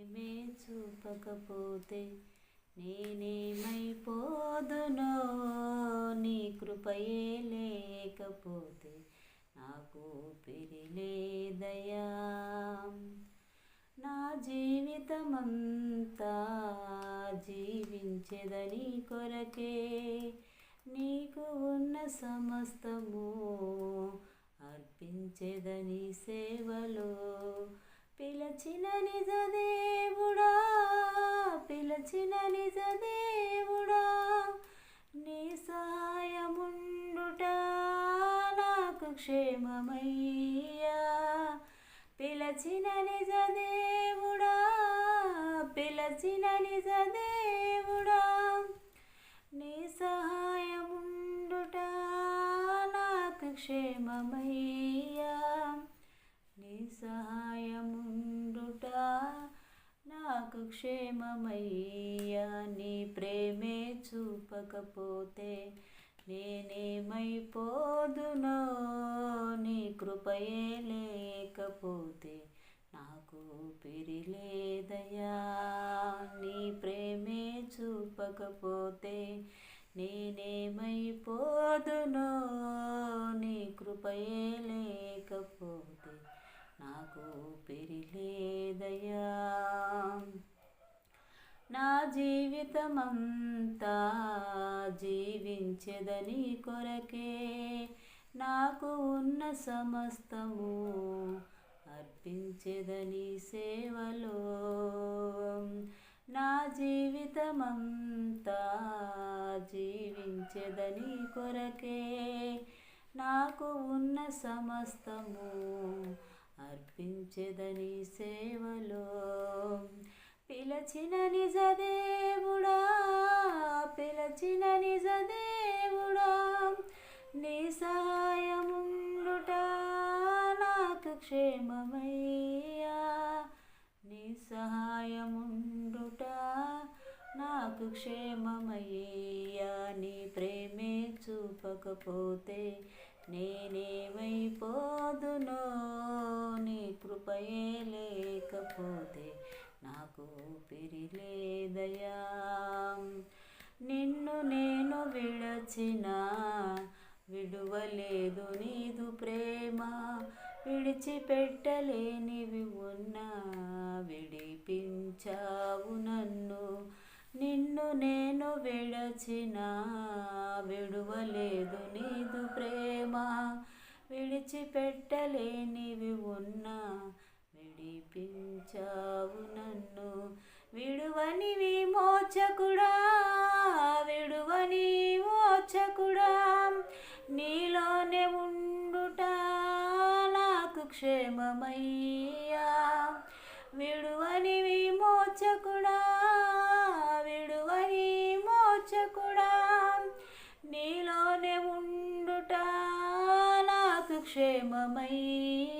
ప్రేమే చూపకపోతే నేనేమైపోదునో? నీ కృపయే లేకపోతే నాకు పిరిలేదయా నా జీవితమంతా జీవించేదని కొరకే నీకు ఉన్న సమస్తము అర్పించేదని సేవలో పిలచిన నిజ దేవుడా పిలచిన నిజ దేవుడా నీ సాయముండుట నాకు క్షేమమయ్యా. పిలచిన నిజ దేవుడా పిలచిన నిజ దేవుడా నీ సహాయముండుట నాకు క్షేమమయ్యా నీ సహాయముండుట నాకు క్షేమమయ్యా నీ ప్రేమే చూపకపోతే నేనేమైపోదునో? నీ కృపయే లేకపోతే నాకు పిరిలేదయా నీ ప్రేమే చూపకపోతే నేనేమైపోదునో? నీ కృపయే లేక నా జీవితమంతా జీవించదని కొరకే నాకు ఉన్న సమస్తము అర్పించెదని సేవలో. నా జీవితమంతా జీవించదని కొరకే నాకు ఉన్న సమస్తము అర్పించెదని సేవలో. పిలచిన నిజ దేవుడా పిలచిన నిజ దేవుడా నీ సహాయముండుట నాకు క్షేమమయ్యా. నీ సహాయముండుట నాకు క్షేమమయ్యా. నీ ప్రేమే చూపకపోతే నేనేమైపోదునో? నీ కృపయే లేకపోతే నాకు పిరిలేదయా నిన్ను నేను విడచిన విడువలేదు నీదు ప్రేమ. విడిచిపెట్టలేనివి ఉన్నా విడిపించావు నన్ను. నిన్ను నేను విడచిన విడువలేదు నీదు ప్రేమ. విడిచిపెట్టలేనివి ఉన్నా విడిపించావు నన్ను. విడువని విమోచకుడా విడువని మోచకుడా నీలోనే ఉండుట నాకు క్షేమమయ్యా. విడువని విమోచకుడా విడువని మోచకుడా నీలోనే ఉండుట నాకు క్షేమమయ్యా.